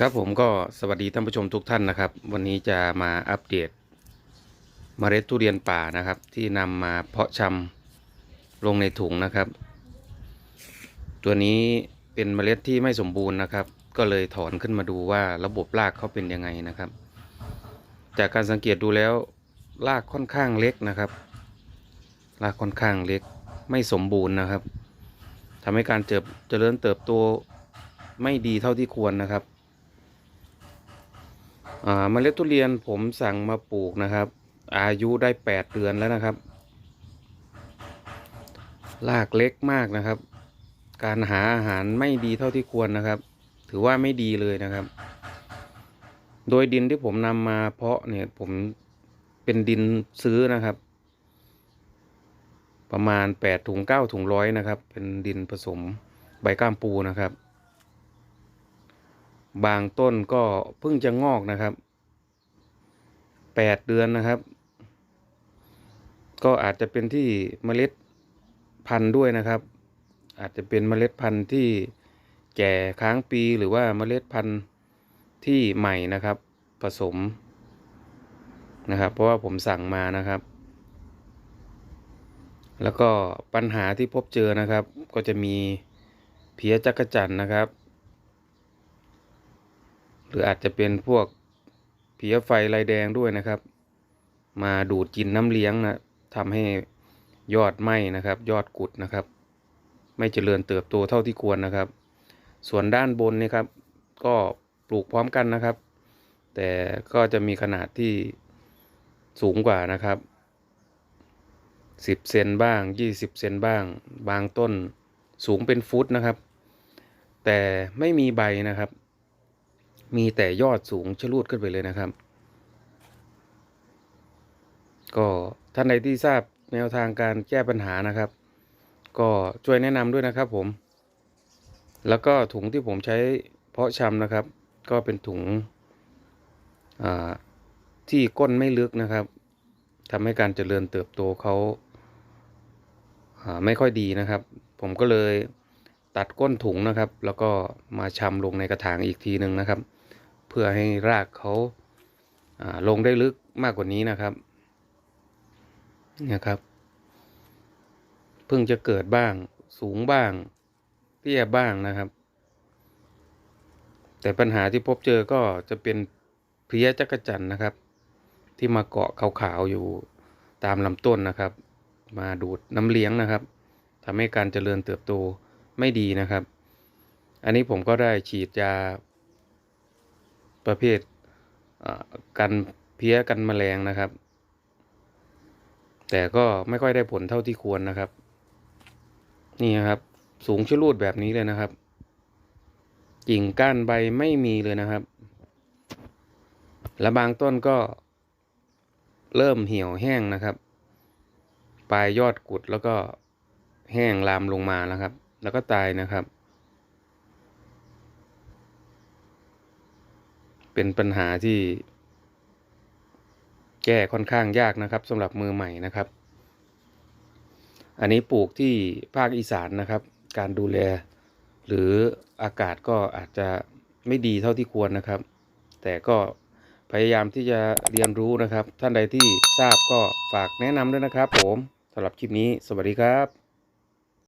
ครับผมก็สวัสดีท่านผู้ชมทุกท่านนะครับ วันนี้จะมาอัปเดตเมล็ดทุเรียนป่านะครับ ที่นำมาเพาะชำลงในถุงนะครับ ตัวนี้เป็นเมล็ดที่ไม่สมบูรณ์นะครับ ก็เลยถอนขึ้นมาดูว่าระบบรากเขาเป็นยังไงนะครับ จากการสังเกตดูแล้วรากค่อนข้างเล็กนะครับรากค่อนข้างเล็กไม่สมบูรณ์นะครับทำให้การเจเจริญเติบโตไม่ดีเท่าที่ควรนะครับ อ่าเมล็ดทุเรียนผมสั่งมาปลูกนะครับ อายุได้แปดเดือนแล้วนะครับรากเล็กมากนะครับ การหาอาหารไม่ดีเท่าที่ควรนะครับ ถือว่าไม่ดีเลยนะครับ โดยดินที่ผมนำมาเพาะเนี่ยผมเป็นดินซื้อนะครับ ประมาณแปดถุงเก้าถุงร้อยนะครับ เป็นดินผสมใบก้ามปูนะครับ บางต้นก็เพิ่งจะงอกนะครับแปดเดือนนะครับ ก็อาจจะเป็นที่เมล็ดพันธุ์ด้วยนะครับ อาจจะเป็นเมล็ดพันธุ์ที่แก่ค้างปีหรือว่าเมล็ดพันธุ์ที่ใหม่นะครับ ผสมนะครับ เพราะว่าผมสั่งมานะครับ แล้วก็ปัญหาที่พบเจอนะครับ ก็จะมีเพี้ยจักรจันนะครับ รืออาจจะเป็นพวกเพี้ยไฟลายแดงด้วยนะครับ มาดูดกินน้ำเลี้ยงนะทำให้ยอดไหมนะครับ ยอดกุดนะครับ ไม่เจริญเติบโตเท่าที่ควรนะครับ ส่วนด้านบนนี่ครับ ก็ปลูกพร้อมกันนะครับ แต่ก็จะมีขนาดที่สูงกว่านะครับสิบเซนบ้างยี่สิบเซนบ้าง บางต้นสูงเป็นฟุตนะครับ แต่ไม่มีใบนะครับ มีแต่ยอดสูงชะลูดขึ้นไปเลยนะครับ ก็ท่านใดที่ทราบแนวทางการแก้ปัญหานะครับ ก็ช่วยแนะนำด้วยนะครับผม แล้วก็ถุงที่ผมใช้เพาะชำนะครับ ก็เป็นถุงที่ก้นไม่ลึกนะครับทำให้การเจริญเติบโตเขาาไม่ค่อยดีนะครับ ผมก็เลย ตัดก้นถุงนะครับ แล้วก็มาชำลงในกระถางอีกทีหนึ่งนะครับ เพื่อให้รากเขาาลงได้ลึกมากกว่านี้นะครับนี่ยครับ เพิ่งจะเกิดบ้างสูงบ้างเตี้ยบ้างนะครับ แต่ปัญหาที่พบเจอก็จะเป็นเพลี้ยจักจั่นนะครับ ที่มาเกาะขาวๆอยู่ตามลำต้นนะครับ มาดูดน้ำเลี้ยงนะครับทำให้การเจริญเติบโต ไม่ดีนะครับ อันนี้ผมก็ได้ฉีดยา ประเภทกันเพี้ยกันแมลงนะครับ แต่ก็ไม่ค่อยได้ผลเท่าที่ควรนะครับ นี่นะครับ สูงชะลูดแบบนี้เลยนะครับกิ่งก้านใบไม่มีเลยนะครับ และบางต้นก็เริ่มเหี่ยวแห้งนะครับ ปลายยอดกุดแล้วก็แห้งลามลงมาแล้วครับ แล้วก็ตายนะครับ เป็นปัญหาที่ แก้ค่อนข้างยากนะครับสำหรับมือใหม่นะครับ อันนี้ปลูกที่ภาคอีสานนะครับ การดูแล หรืออากาศก็อาจจะไม่ดีเท่าที่ควรนะครับ แต่ก็พยายามที่จะเรียนรู้นะครับ ท่านใดที่ทราบก็ฝากแนะนำด้วยนะครับผมสำหรับคลิปนี้ สวัสดีครับ